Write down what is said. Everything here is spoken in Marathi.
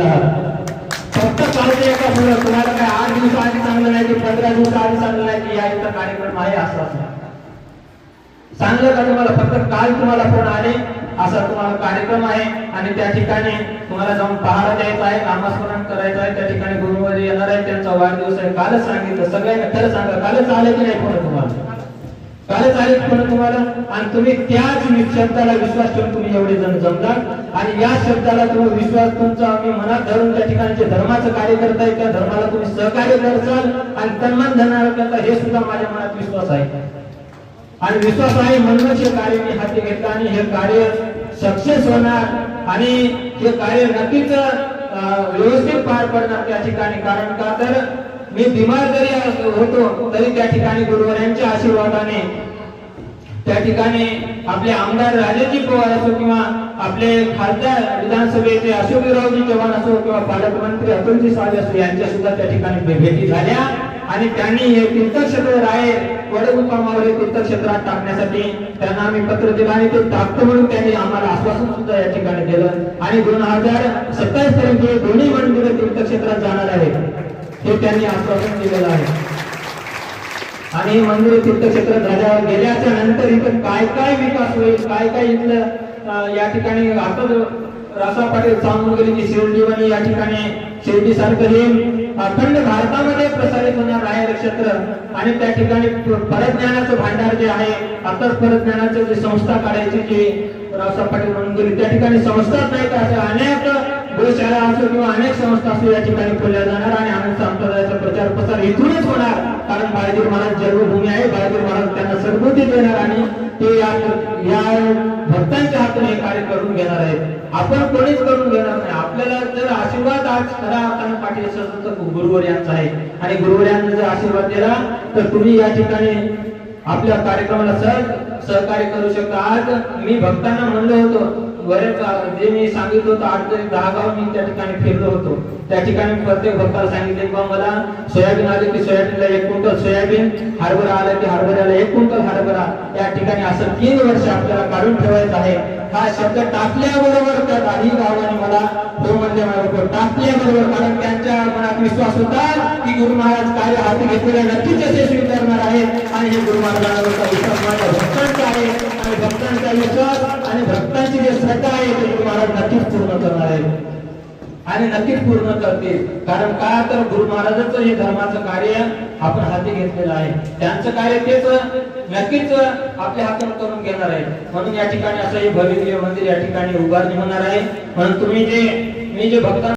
आलेला आहात. फक्त कालच्या एका मुलं तुम्हाला काय आठ दिवस आधी चांगलं नाही की पंधरा दिवस आधी चांगलं नाही की या इथं कार्यक्रम आहे असं असं. सांगलं का तुम्हाला? फक्त काल तुम्हाला फोन आले असा तुम्हाला कार्यक्रम आहे. आणि त्या ठिकाणी तुम्हाला जाऊन पहारा द्यायचा आहे नामस्मरण करायचं आहे. त्या ठिकाणी गुरुवारी येणार आहे त्यांचा वाढदिवस आहे. कालच सांगितलं सगळ्यांना खरं सांगा कालच आले की नाही फोन तुम्हाला? कालच आले फोन तुम्हाला. आणि तुम्ही त्याच शब्दाला विश्वास ठेवून तुम्ही एवढे जण जमला आणि या शब्दाला तुम्ही विश्वास तुमचा आम्ही मनात धरून त्या ठिकाणचे धर्माचं कार्य करताय त्या धर्माला तुम्ही सहकार्य करसाल. आणि तन्मान धरणार करता हे सुद्धा माझ्या मनात विश्वास आहे. आणि विश्वास आहे म्हणूनच हे कार्य मी हाती घेतलं. आणि हे कार्य सक्सेस होणार. आणि हे कार्य नक्कीच व्यवस्थित पार पडणार त्या ठिकाणी. कारण का तर मी बिमार जरी होतो तरी त्या ठिकाणी गुरुवारांच्या आशीर्वादाने त्या ठिकाणी आपले आमदार राजाजी पवार असो किंवा आपले खासदार विधानसभेचे अशोकरावजी चव्हाण असो किंवा पालकमंत्री अतुलजी सावे असो यांच्या सुद्धा त्या ठिकाणी भेटी झाल्या. आणि त्यांनी हे तीर्थक्षेत्र राहे वडगुकामावर तीर्थक्षेत्रात टाकण्यासाठी त्यांना आम्ही पत्र दिलं आणि ते टाकतो म्हणून त्यांनी आम्हाला आश्वासन सुद्धा या ठिकाणी दिलं. आणि दोन हजार सत्तावीस पर्यंत दोन्ही मंदिरं तीर्थक्षेत्रात जाणार आहेत हे त्यांनी आश्वासन दिलेलं आहे. आणि मंदिर तीर्थक्षेत्र झाल्यावर गेल्याच्यानंतर इथं काय काय विकास होईल काय काय इथलं या ठिकाणी आता रासा पाटील सांगून गेले की शिर्डी या ठिकाणी शिर्डी सारखं हे अखंड भारतामध्ये प्रसारित होणार आहे नक्षत्र. आणि त्या ठिकाणी परज्ञानाचं भांडार जे आहे आता परज्ञानाचं जे संस्था काढायची जी रावसाहेब पाटील म्हणून त्या ठिकाणी संस्थाच नाही का अशा अनेक गोशाळा असो किंवा अनेक संस्था असो या ठिकाणी खोलल्या जाणार आणि आनंद संप्रदायाचा प्रचार प्रसार इथूनच होणार. कारण बाळाजी महाराज जन्मभूमी आहे. बाळाजी महाराज त्यांना सद्बुद्धी देणार आणि ते या या भक्तांच्या हातून हे कार्य करून घेणार आहेत. आपण कोणीच करून घेणार नाही. आपल्याला जर आशीर्वाद आज खरा अर्थानं पाटील असेल तर गुरुवर यांचा आहे. आणि गुरुवर यांचा जर आशीर्वाद दिला तर तुम्ही या ठिकाणी आपल्या कार्यक्रमाला सह सहकार्य करू शकता. आज मी भक्तांना म्हणलो होतो बरेच जे मी सांगितलं होतं आठ ते दहा गाव मी त्या ठिकाणी फिरलो होतो. त्या ठिकाणी प्रत्येक भक्ताला सांगितले किंवा मला सोयाबीन आले की सोयाबीनला एक क्विंटल सोयाबीन हरभरा आला की हरभऱ्याला एक क्विंटल हरभरा. या ठिकाणी असं तीन वर्ष आपल्याला काढून ठेवायचं आहे. हा शब्द टाकल्याबरोबर त्या काही गावाने मला हो म्हणल्याबरोबर टाकल्याबरोबर. कारण त्यांच्या मनात विश्वास होता की गुरु महाराज कार्य हाती घेतलेल्या नक्कीच यशस्वी करणार आहेत. आणि हे गुरु महाराजांवरचा विश्वास माझ्या भक्तांचा आहे. आणि भक्तांचा विश्वास जी श्रद्धा आहे ते गुरु महाराज नक्कीच पूर्ण करणार आहेत आणि नक्कीच पूर्ण करतील. कारण का तर गुरु महाराजांचं हे धर्माचं कार्य आपण हाती घेतलेलं आहे. त्यांचं कार्य तेच नक्कीच आपल्या हातात करून घेणार आहे. म्हणून या ठिकाणी असं हे भविष्य मंदिर या ठिकाणी उभारणी होणार आहे. म्हणून तुम्ही जे मी जे भक्तांना